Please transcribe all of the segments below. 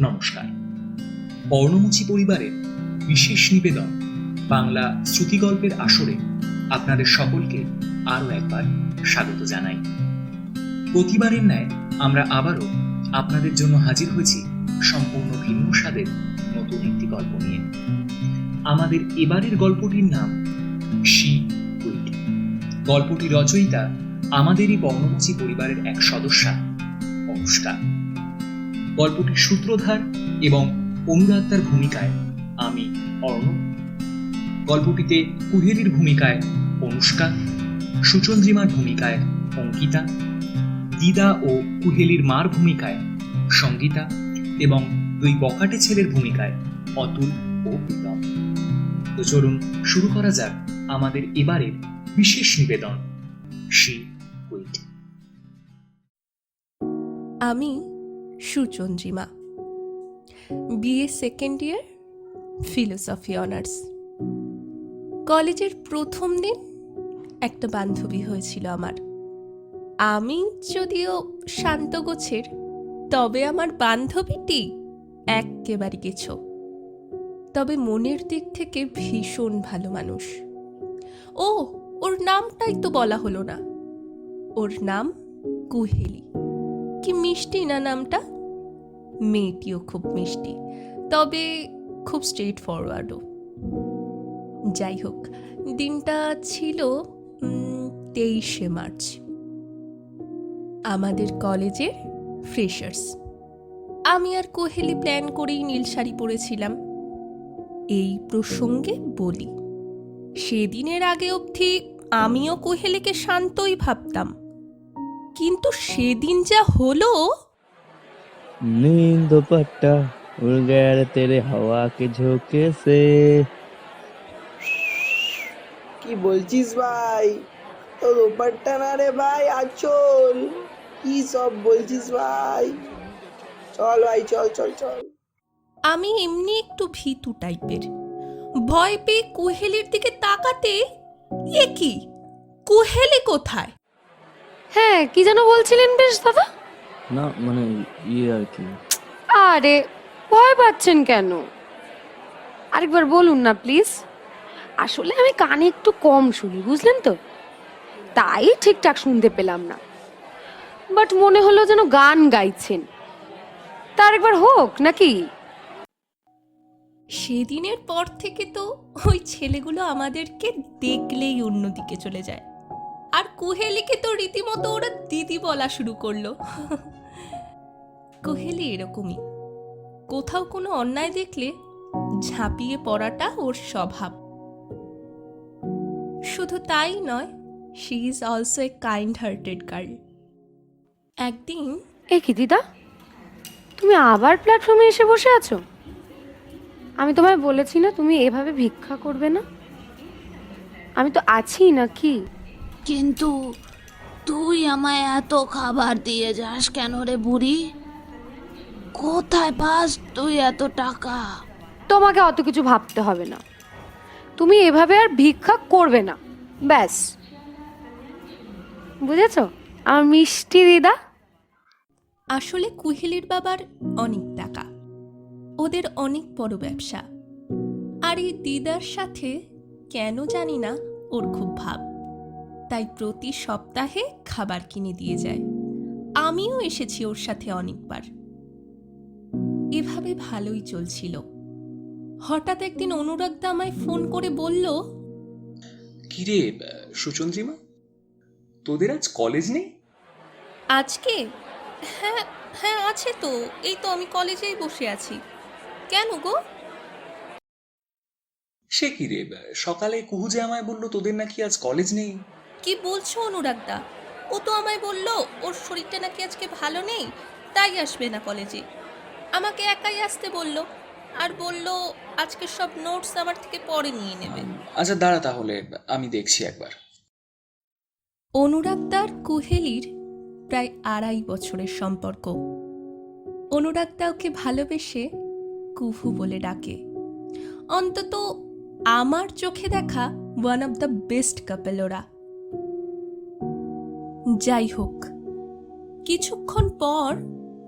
নমস্কার। বর্ণমুচি পরিবারের বিশেষ নিবেদন বাংলা শ্রুতিগল্পের আসরে আপনাদের সকলকে আরও একবার স্বাগত জানাই। প্রতিবারের ন্যায় আমরা আবারও আপনাদের জন্য হাজির হয়েছি সম্পূর্ণ ভিন্ন স্বাদের নতুন একটি গল্প নিয়ে। আমাদের এবারের গল্পটির নাম শি কুইট। গল্পটি রচয়িতা আমাদেরই বর্ণমুচি পরিবারের এক সদস্যা, অনুষ্কা। গল্পটির সূত্রধার এবং অনুরাগতার ভূমিকায় আমি অর্ণব গল্পটিতে কুহেলির ভূমিকায় অনুষ্কা, সুচন্দ্রিমার ভূমিকায় অঙ্কিতা, দিদা ও কুহেলির মার ভূমিকায় সঙ্গীতা এবং দুই বকাটে ছেলের ভূমিকায় অতুল ও প্রীতম তো চলুন শুরু করা যাক আমাদের এবারের বিশেষ নিবেদন শি আমি Suchandrima BA second year philosophy honours কলেজের প্রথম দিন একটা বান্ধবী হয়েছিল আমার। আমি যদিও শান্ত গোছের, তবে আমার বান্ধবীটি একেবারে গেছো তবে মনের দিক থেকে ভীষণ ভালো মানুষ। ও, ওর নামটাই তো বলা হলো না। ওর নাম কুহেলি। মিষ্টি না নামটা? মেয়েটিও খুব মিষ্টি, তবে খুব স্ট্রেট ফরওয়ার্ডও যাই হোক, দিনটা ছিল তেইশে মার্চ। আমাদের কলেজের ফ্রেশার্স। আমি আর কোহেলি প্ল্যান করেই নীল শাড়ি পরেছিলাম। এই প্রসঙ্গে বলি, সেদিনের আগে অবধি আমিও কোহেলিকে শান্তই ভাবতাম। কিন্তু সেদিন যা হলো नींद दुपट्टा उड़ गया रे तेरे हवा के झोंके से কি বলছিস ভাই তো দোপাট্টা না রে ভাই আচল কি সব বলছিস ভাই চল ভাই চল চল চল আমি এমনি একটু ভীতু টাইপের ভয় পেয়ে কুহেলির দিকে তাকাতে এ কি কুহেলি কোথায় হ্যাঁ কি যেন বলছিলেন বেশ দাদা? না মানে ইয়ে আর কি। আরে ভয় পাচ্ছেন কেন? আরেকবার বলুন না প্লিজ। আসলে আমি কানে একটু কম শুনি বুঝলেন তো? তাই ঠিকঠাক শুনতে পেলাম না। বাট মনে হলো যেন গান গাইছেন। তা আরেকবার হোক নাকি? সেদিনের পর থেকে তো ওই ছেলেগুলো আমাদেরকে দেখলেই অন্যদিকে চলে যায়। আর কুহেলিকে তো রীতিমতো ওরা দিদি বলা শুরু করল। কুহেলি এরকমই। কোথাও কোনো অন্যায় দেখলে ঝাঁপিয়ে পড়াটা ওর স্বভাব। শুধু তাই নয় she is also a kind hearted girl একদিন এ কি দিদা? তুমি আবার প্ল্যাটফর্মে এসে বসে আছো? আমি তোমায় বলেছি না তুমি এভাবে ভিক্ষা করবে না। আমি তো আছি নাকি কিন্তু তুই আমায় এত খাবার দিয়ে যাস কেন রে বুড়ি? কোথায় পাস তুই এত টাকা? তোমাকে অত কিছু ভাবতে হবে না। তুমি এভাবে আর ভিক্ষা করবে না। ব্যাস। বুঝেছ? আমার মিষ্টি দিদা। আসলে কুহেলির বাবার অনেক টাকা। ওদের অনেক বড় ব্যবসা। আর এই দিদার সাথে কেন জানি না ওর খুব ভাব। তাই প্রতি সপ্তাহে খাবার কিনে দিয়ে যায়। আমিও এসেছি ওর সাথে অনেকবার। এভাবে ভালোই চলছিল। হঠাৎ একদিন অনুরাগদা আমায় ফোন করে বলল কিরে সুচন্দ্রিমা তোদের আজ কলেজ নেই? আজকে? হ্যাঁ হ্যাঁ আছে তো। এই তো আমি কলেজেই বসে আছি। কেন গো? সে কি রে সকালে কুহু যে আমায় বলল তোদের নাকি আজ কলেজ নেই? কি বলছো অনুরাগদা? ও তো আমায় বলল ওর শরীরটা নাকি আজকে ভালো নেই তাই আসবে না কলেজে। আমাকে একাই আসতে বলল আর বলল আজকে সব নোটস আমার থেকে পরে নিয়ে নেবে। আচ্ছা দাঁড়া তাহলে আমি দেখছি একবার। অনুরাগদার কুহেলির প্রায় আড়াই বছরের সম্পর্ক। অনুরাগদা ওকে ভালোবেসে কুহু বলে ডাকে। অন্তত আমার চোখে দেখা one of the best couple ওরা। যাই হোক। কিছুক্ষণ পর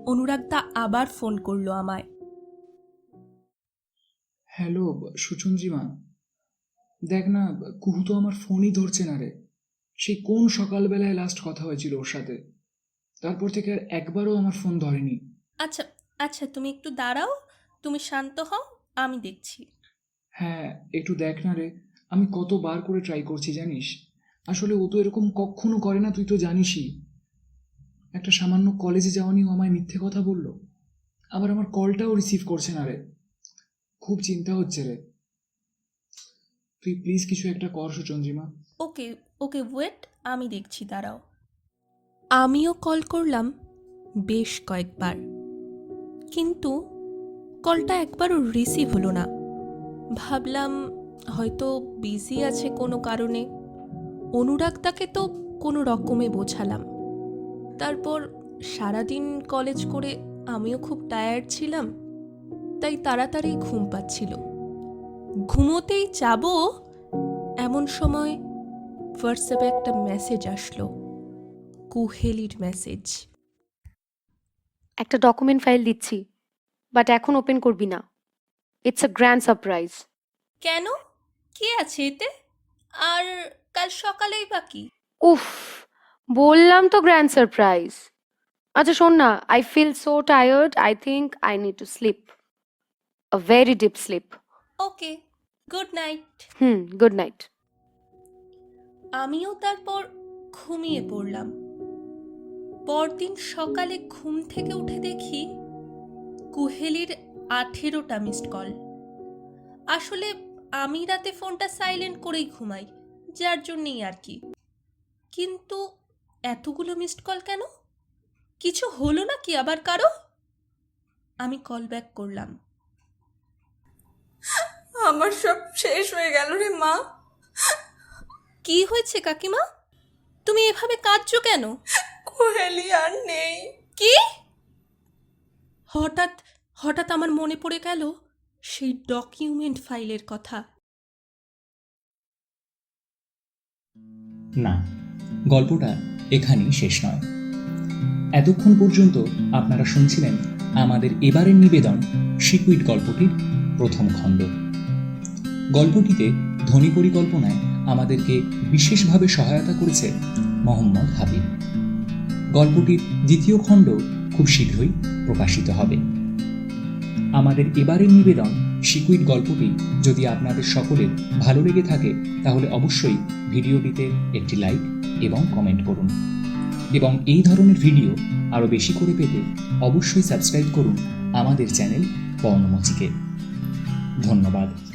অনুরাগদা আবার ফোন করল আমায়। হ্যালো সুচন্দ্রিমা দেখ না কুহু তো আমার ফোনই ধরছে না রে। সেই কোন সকালবেলায় লাস্ট কথা হয়েছিল ওর সাথে? তারপর থেকে আর একবারও আমার ফোন ধরেনি। আচ্ছা আচ্ছা তুমি একটু দাঁড়াও তুমি শান্ত হও আমি দেখছি। হ্যাঁ একটু দেখ না রে। আমি কতবার করে ট্রাই করছি জানিস? আসলে ও তো এরকম কখনো করে না, তুই তো জানিসই। একটা সামান্য কলেজে যাওয়া নিয়েও আমায় মিথ্যে কথা বলল। আবার আমার কলটাও রিসিভ করছে না রে। খুব চিন্তা হচ্ছে রে। তুই প্লিজ কিছু একটা কর সুচন্দ্রিমা। ওকে ওকে ওয়েট আমি দেখছি, দাঁড়াও। আমিও কল করলাম বেশ কয়েকবার। কিন্তু কলটা একবারও রিসিভ হলো না। ভাবলাম হয়তো বিজি আছে কোনো কারণে। অনুরাগদাকে তো কোনো রকমে বোঝালাম। তারপর সারাদিন কলেজ করে আমিও খুব টায়ার্ড ছিলাম তাই তাড়াতাড়ি ঘুম পাচ্ছিল। ঘুমোতেই যাব এমন সময় হোয়াটসঅ্যাপে একটা মেসেজ আসলো কুহেলির মেসেজ। একটা ডকুমেন্ট ফাইল দিচ্ছি বাট এখন ওপেন করবি না। ইটস আ গ্র্যান্ড সারপ্রাইজ কেন? কি আছে এতে? আর কাল সকালেই বাকি উফ বললাম তো গ্র্যান্ড সারপ্রাইজ আচ্ছা শোন না I feel so tired I think I need to sleep a very deep sleep okay good night hmm good night আমিও তারপর ঘুমিয়ে পড়লাম। পরদিন সকালে ঘুম থেকে উঠে দেখি কুহেলির আঠেরোটা মিসড কল আসলে আমি রাতে ফোনটা সাইলেন্ট করেই ঘুমাই। যার জন্যেই আর কি। কিন্তু এতগুলো মিসড কল কেন? কিছু হলো না কি আবার কারও? আমি কল ব্যাক করলাম। আমার সব শেষ হয়ে গেল রে মা। কি হয়েছে কাকিমা? তুমি এভাবে কাঁদছো কেন? কোহেলি আর নেই। কি? হঠাৎ হঠাৎ আমার মনে পড়ে গেল সেই ডকুমেন্ট ফাইলের কথা। না, গল্পটা এখানেই শেষ নয়। এতক্ষণ পর্যন্ত আপনারা শুনছিলেন আমাদের এবারের নিবেদন সিকুইড গল্পটির প্রথম খণ্ড। গল্পটিতে ধ্বনি পরিকল্পনায় আমাদেরকে বিশেষভাবে সহায়তা করেছে মোহাম্মদ হাবিব। গল্পটির দ্বিতীয় খণ্ড খুব শীঘ্রই প্রকাশিত হবে। আমাদের এবারের নিবেদন সিকুইড গল্পটি যদি আপনাদের সকলের ভালো লেগে থাকে, তাহলে অবশ্যই ভিডিওটিতে একটি লাইক এবং কমেন্ট করুন। এবং এই ধরনের ভিডিও আরও বেশি করে পেতে অবশ্যই সাবস্ক্রাইব করুন আমাদের চ্যানেল পর্ণমচিকে ধন্যবাদ।